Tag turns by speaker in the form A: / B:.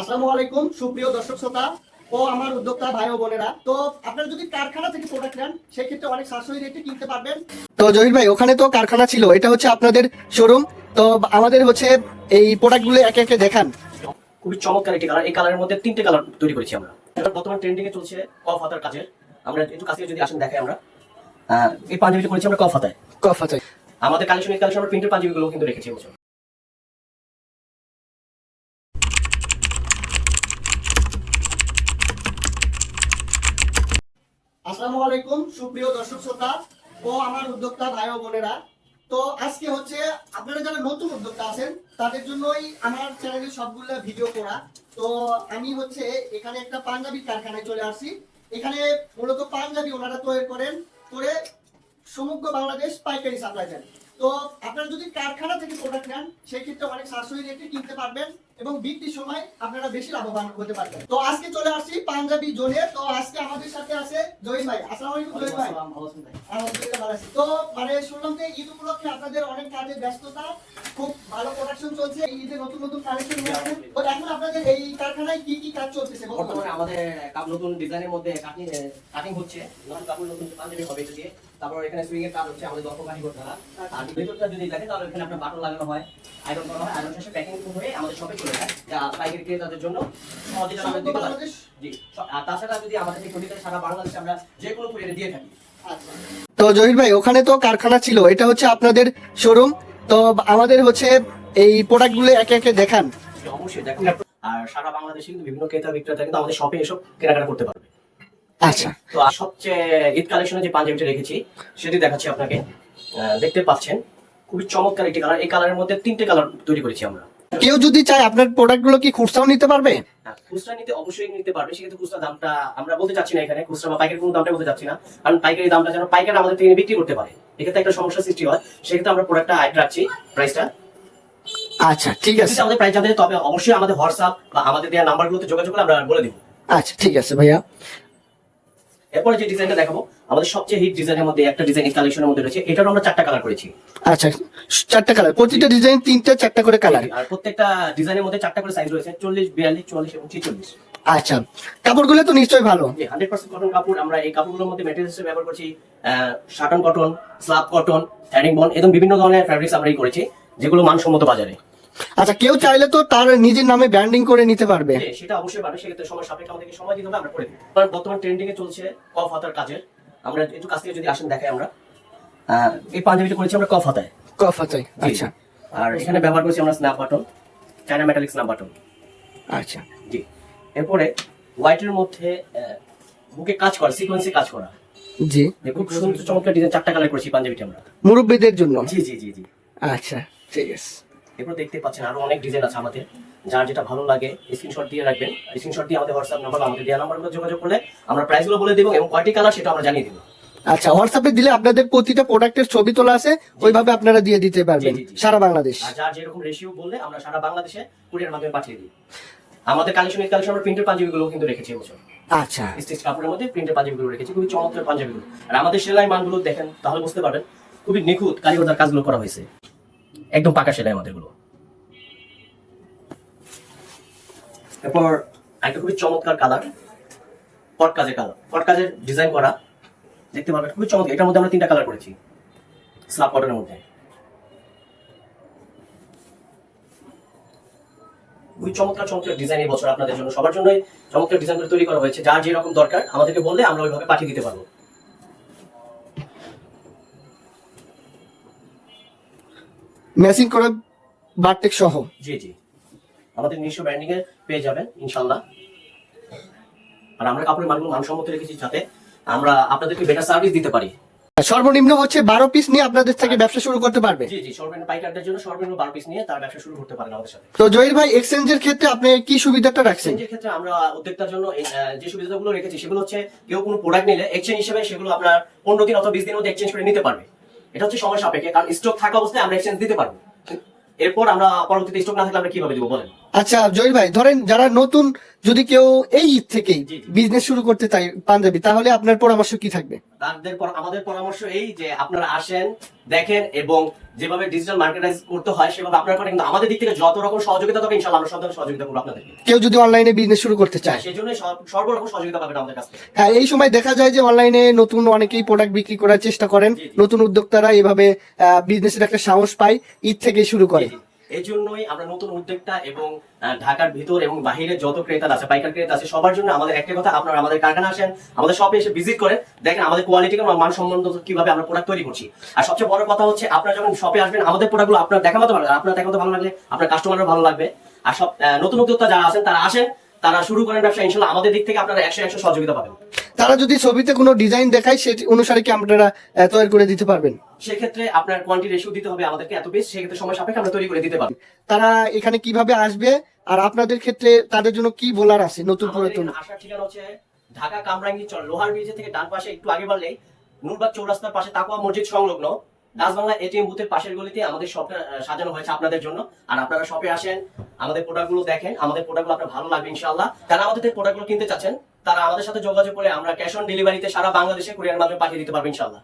A: আসসালামু আলাইকুম সুপ্রিয় দর্শক শ্রোতা ও আমার উদ্যোক্তা ভাই ও বোনেরা। তো আপনারা যদি কারখানা থেকে প্রোডাক্ট নেন সেক্ষেত্রে অনেক সাশ্রয়ী রেটে কিনতে পারবেন। তো জহির ভাই ওখানে তো কারখানা ছিল এটা হচ্ছে আপনাদের শোরুম তো আমাদের হচ্ছে এই প্রোডাক্টগুলো একে একে দেখান।
B: খুবই চমৎকার একটি কালার এই কালারের মধ্যে তিনটে কালার তৈরি করেছি আমরা। এটা বর্তমান ট্রেন্ডিং এ চলছে কফ হাতার কাজের। আমরা একটু কাছে যদি আসেন দেখাই আমরা। এই পাঞ্জাবিটা করেছি আমরা কফ হাতায়।
A: কফা চাই
B: আমাদের কালেকশন কালেকশন আমরা প্রিন্টের পাঞ্জাবিগুলো কিন্তু রেখেছি এবছর।
A: আসসালামু আলাইকুম, সুপ্রিয় দর্শক শ্রোতা ও আমার উদ্যোক্তা ভাই ও বোনেরা। তো আজকে হচ্ছে আপনারা যারা নতুন উদ্যোক্তা আছেন, তাদের জন্যই আমার চ্যানেলে সবগুলো ভিডিও করা। তো আমি হচ্ছে এখানে একটা পাঞ্জাবি কারখানায় চলে আসছি এখানে মূলত পাঞ্জাবি ওনারা তৈরি করেন করে সমগ্র বাংলাদেশ পাইকারি সাপ্লাই দেন। তো আপনারা যদি কারখানা থেকে প্রোডাক্ট নেন, সেক্ষেত্রে অনেক সাশ্রয়ী রেটে কিনতে পারবেন। এবং বিক্রির সময় আপনারা বেশি লাভবান হতে পারবেন। তো আজকে চলে আসছি পাঞ্জাবি জোনে। তো আজকে আমাদের সাথে আছে জহির ভাই। আসসালামু আলাইকুম জহির ভাই। আলহামদুলিল্লাহ ভালো আছি। তো মানে শুনলাম যে ঈদ উপলক্ষে আপনাদের অনেক কাজের ব্যস্ততা খুব ভালো প্রোডাকশন চলছে ঈদে নতুন নতুন কালেকশন হচ্ছে তো এখন আপনাদের এই কারখানায় কি কি কাজ চলতেছে
B: বর্তমানে আমাদের কাপ নতুন ডিজাইনের মধ্যে কাটিং কাটিং হচ্ছে। নতুন কাপড় নতুন পাঞ্জাবি হবে এটা দিয়ে। তারপর এখানে সুইং এর কাজ হচ্ছে আমাদের দক্ষ কারিগর দ্বারা আর ভিতরটা যদি দেখেন তাহলে এখানে আপনার বাটন লাগানো হয় আয়রন করা হয়। আয়রন শেষে প্যাকিং হয়ে আমাদের যা পাইকারি ক্রেতাদের জন্য সহজে যেন আমরা
A: সমগ্র
B: দিতে পারি।
A: বাংলাদেশ?
B: জি আর তাছাড়া যদি আমাদের সারা বাংলাদেশে আমরা যে কোনো কুরিয়ারে দিয়ে থাকি।
A: আচ্ছা। তো জহির ভাই ওখানে তো কারখানা ছিল এটা হচ্ছে আপনাদের শোরুম তো আমাদের হচ্ছে এই প্রোডাক্টগুলো একে একে দেখান।
B: অবশ্যই দেখুন। আর সারা বাংলাদেশে কিন্তু বিভিন্ন ক্রেতা বিক্রেতা কিন্তু আমাদের শপে এসব কেনাকাটা করতে পারবে।
A: আচ্ছা।
B: তো আর সবচেয়ে ঈদ কালেকশনে যে পাঞ্জাবিটা রেখেছি সেটি দেখাচ্ছি আপনাকে। আহ, দেখতে পাচ্ছেন খুবই চমৎকার একটি কালার এই কালারের মধ্যে তিনটে কালার তৈরি করেছি আমরা।
A: কেউ যদি চায় আপনার প্রোডাক্টগুলো কি খুচরাও নিতে পারবে?
B: হ্যাঁ, খুচরা নিতে অবশ্যই নিতে পারবে সেক্ষেত্রে খুচরা দামটা আমরা বলতে চাচ্ছি না এখানে খুচরা বা পাইকারি কোনো দামটা বলতে চাচ্ছি না। কারণ পাইকারি দামটা যেন পাইকারি আমাদের থেকে বিক্রি করতে পারে এক্ষেত্রে একটা সমস্যা সৃষ্টি হয়। সেক্ষেত্রে আমরা প্রোডাক্টটা হাইট রাখছি প্রাইসটা
A: আচ্ছা ঠিক আছে।
B: আমাদের প্রাইস জানতে তবে অবশ্যই আমাদের হোয়াটসঅ্যাপ বা আমাদের দেওয়া নাম্বারগুলোতে যোগাযোগ করে আমরা বলে দিব।
A: আচ্ছা ঠিক আছে ভাইয়া।
B: এরপরে যে ডিজাইনটা দেখাবো আমাদের সবচেয়ে হিট ডিজাইনের মধ্যে একটা ডিজাইন কালেকশনের মধ্যে রয়েছে এটারও আমরা চারটা কালার করেছি।
A: আচ্ছা চারটা কালার প্রতিটা ডিজাইন তিনটা চারটা করে কালার
B: আর প্রত্যেকটা ডিজাইনের মধ্যে চারটা করে সাইজ রয়েছে চল্লিশ বিয়াল্লিশ চুয়াল্লিশ এবং ছিচল্লিশ।
A: আচ্ছা কাপড়গুলো তো নিশ্চয়ই ভালো।
B: হান্ড্রেড পার্সেন্ট কটন কাপড় আমরা এই কাপড়গুলোর মধ্যে মেটেরিয়াল হিসেবে ব্যবহার করছি satin cotton slub cotton herringbone এবং বিভিন্ন ধরনের ফ্যাব্রিক্স আমরা করেছি যেগুলো মানসম্মত বাজারে।
A: আচ্ছা কেউ চাইলে তো তার নিজের নামে ব্র্যান্ডিং করে নিতে পারবে।
B: সেটা অবশ্যই পারবে। সেক্ষেত্রে সময় সাপেক্ষে আমাদেরকে সময় দিতে হবে আমরা করে দিই। কারণ বর্তমান ট্রেন্ডিং এ চলছে কফ হাতার কাজের। আমরা একটু কাছ থেকে যদি আসেন দেখাই আমরা। এই পাঞ্জাবিটা করেছি আমরা কফ হাতায়।
A: কফা
B: জি।
A: আচ্ছা।
B: আর এখানে ব্যবহার করছি আমরা snap button China metallic snap button
A: আচ্ছা।
B: জি। এরপরে হোয়াইটের মধ্যে বুকে কাজ করা সিকোয়েন্সে কাজ করা।
A: জি।
B: খুব সুন্দর চমৎকার ডিজাইন চারটা কালার করেছি পাঞ্জাবিটা আমরা।
A: মুরব্বীদের জন্য?
B: জি জি জি জি।
A: আচ্ছা ঠিক আছে।
B: এরপর দেখতে পাচ্ছেন আরও অনেক ডিজাইন আছে আমাদের। যার যেটা ভালো লাগে স্ক্রিনশট দিয়ে রাখবেন। স্ক্রিনশট দিয়ে আমাদের হোয়াটসঅ্যাপ নাম্বার আমাদের দেওয়া নাম্বারগুলো যোগাযোগ করলে আমরা প্রাইসগুলো বলে দেবো এবং কয়টি কালার সেটা আমরা জানিয়ে দেবো।
A: আচ্ছা হোয়াটসঅ্যাপে দিলে আপনাদের প্রতিটা প্রোডাক্টের ছবি তোলা আছে ওইভাবে আপনারা দিয়ে দিতে পারবেন। সারা বাংলাদেশ।
B: আর যার যেরকম রেশিও বললে আমরা সারা বাংলাদেশে কুরিয়ার মাধ্যমে পাঠিয়ে দিই। আমাদের কালেকশন এই কালেকশন আমরা প্রিন্টের পাঞ্জাবিগুলো কিন্তু রেখেছি এবছর
A: আচ্ছা।
B: স্টিচ কাপড়ের মধ্যে প্রিন্টের পাঞ্জাবিগুলো রেখেছি খুবই চমৎকার পাঞ্জাবিগুলো। আর আমাদের সেলাই মানগুলো দেখেন তাহলে বুঝতে পারবেন খুবই নিখুঁত কারিগরদার কাজগুলো করা হয়েছে। একদম পাকা সেলাই আমাদেরগুলো এরপর একটা খুবই চমৎকার কালার পট কাজের কালার। পট কাজের ডিজাইন করা, দেখতে পারবেন, খুবই চমৎকার। এটার মধ্যে আমরা তিনটা কালার করেছি স্লাব কটনের মধ্যে। খুবই চমৎকার চমৎকার ডিজাইন এই বছর আপনাদের জন্য। সবার জন্যই চমৎকার ডিজাইন করে তৈরি করা হয়েছে। যার যেরকম দরকার, আমাদেরকে বললে আমরা ওইভাবে পাঠিয়ে দিতে পারব।
A: ম্যাচিং করা বারটেক সহ।
B: জি জি। আমাদের নিজস্ব ব্র্যান্ডিং এ পেয়ে যাবেন ইনশাল্লাহ আর আমরা কাপড়ের মানগুলো মানসম্মত রেখেছি যাতে আমরা আপনাদেরকে বেটার সার্ভিস দিতে পারি।
A: সর্বনিম্ন হচ্ছে বারো পিস নিয়ে আপনাদের থেকে ব্যবসা শুরু করতে পারবে।
B: জি জি সর্বনিম্ন পাইকারদের জন্য সর্বনিম্ন বারো পিস নিয়ে তার ব্যবসা শুরু করতে পারেন আমাদের সাথে।
A: তো জহির ভাই এক্সচেঞ্জের ক্ষেত্রে আপনি কি সুবিধাটা রাখছেন?
B: এক্সচেঞ্জের ক্ষেত্রে আমরা উদ্যোক্তার জন্য যে সুবিধাগুলো রেখেছি সেগুলো হচ্ছে কেউ কোনো প্রোডাক্ট নিলে এক্সচেঞ্জ হিসেবে সেগুলো আপনার পনেরো দিন অথবা বিশ দিনের মধ্যে এক্সচেঞ্জ করে নিতে পারবে। এটা হচ্ছে সময় সাপেক্ষে, কারণ স্টক থাকা অবস্থায় আমরা এক্সচেঞ্জ দিতে পারব। এরপর আমরা পরবর্তীতে স্টক না থাকলে আমরা কীভাবে দিব, বলেন?
A: আচ্ছা জয় ভাই ধরেন যারা নতুন যদি কেউ এই ঈদ থেকেই। বিজনেস শুরু করতে চায় পাঞ্জাবি তাহলে আপনার পরামর্শ কি থাকবে?
B: তাদের পর আমাদের পরামর্শ এই যে আপনারা আসেন দেখেন এবং যেভাবে ডিজিটাল মার্কেটাইজ করতে হয় সেভাবে আপনারা করেন কিন্তু আমাদের দিক থেকে যত রকম সহযোগিতা দরকার ইনশাআল্লাহ আমরা সব ধরনের সহযোগিতা করব আপনাদেরকে
A: কেউ যদি অনলাইনে বিজনেস শুরু করতে চায়।
B: সেই জন্য সর্বরকম সহযোগিতা পাবেন আমাদের কাছ থেকে।
A: হ্যাঁ এই সময় দেখা যায় যে অনলাইনে নতুন অনেকেই প্রোডাক্ট বিক্রি করার চেষ্টা করেন। নতুন উদ্যোক্তারা এভাবে বিজনেসের একটা সাহস পায় ঈদ থেকে শুরু করে।
B: এই জন্যই আমরা নতুন উদ্যোক্তা এবং ঢাকার ভিতর এবং বাহিরে যত ক্রেতা আছে, পাইকার ক্রেতা আছে, সবার জন্য আমাদের একটা কথা, আপনারা আমাদের কারখানা আসেন, আমাদের শপে এসে ভিজিট করেন, দেখেন আমাদের কোয়ালিটি মান সম্বন্ধ কীভাবে আমরা প্রোডাক্ট তৈরি করছি। আর সবচেয়ে বড় কথা হচ্ছে, আপনারা যখন শপে আসবেন, আমাদের প্রোডাক্টগুলো আপনার দেখা মতো ভালো, আপনার দেখা মতো ভালো লাগলে আপনার কাস্টমারও ভালো লাগবে। আর সব নতুন উদ্যোক্তা যারা আছেন, তারা আসেন, তারা শুরু করেন ব্যবসা, ইনশাল্লাহ আমাদের দিক থেকে আপনারা একশো একশো সহযোগিতা পাবেন।
A: তারা যদি ছবিতে কোনো ডিজাইন দেখায় সেটি অনুসারে কি আপনারা তৈরি করে দিতে পারবেন?
B: সেক্ষেত্রে আপনার কোয়ান্টি রেশিও দিতে হবে আমাদেরকে এত বেশ সেক্ষেত্রে সময় সাপেক্ষে আমরা তৈরি করে দিতে পারব।
A: তারা এখানে কীভাবে আসবে? আর আপনাদের ক্ষেত্রে তাদের জন্য কি বলার আছে নতুন পুরাতন?
B: এখানে আসার ঠিকানা হচ্ছে ঢাকা কামরাঙ্গি চল লোহার ব্রিজে থেকে ডান পাশে একটু আগে বাড়লেই নুরবাগ চৌরাস্তার পাশে তাকুয়া মসজিদ সংলগ্ন। ডাচ বাংলা এটিএম বুথের পাশের গলিতে আমাদের শপটা সাজানো হয়েছে আপনাদের জন্য। আর আপনারা শপে আসেন আমাদের প্রোডাক্টগুলো দেখেন আমাদের প্রোডাক্টগুলো আপনার ভালো লাগবে ইনশাআল্লাহ। যারা আমাদের প্রোডাক্টগুলো কিনতে চাচ্ছেন তারা আমাদের সাথে যোগাযোগ করে আমরা ক্যাশ অন ডেলিভারিতে সারা বাংলাদেশে কুরিয়ার মাধ্যমে পাঠিয়ে দিতে পারব ইনশাআল্লাহ।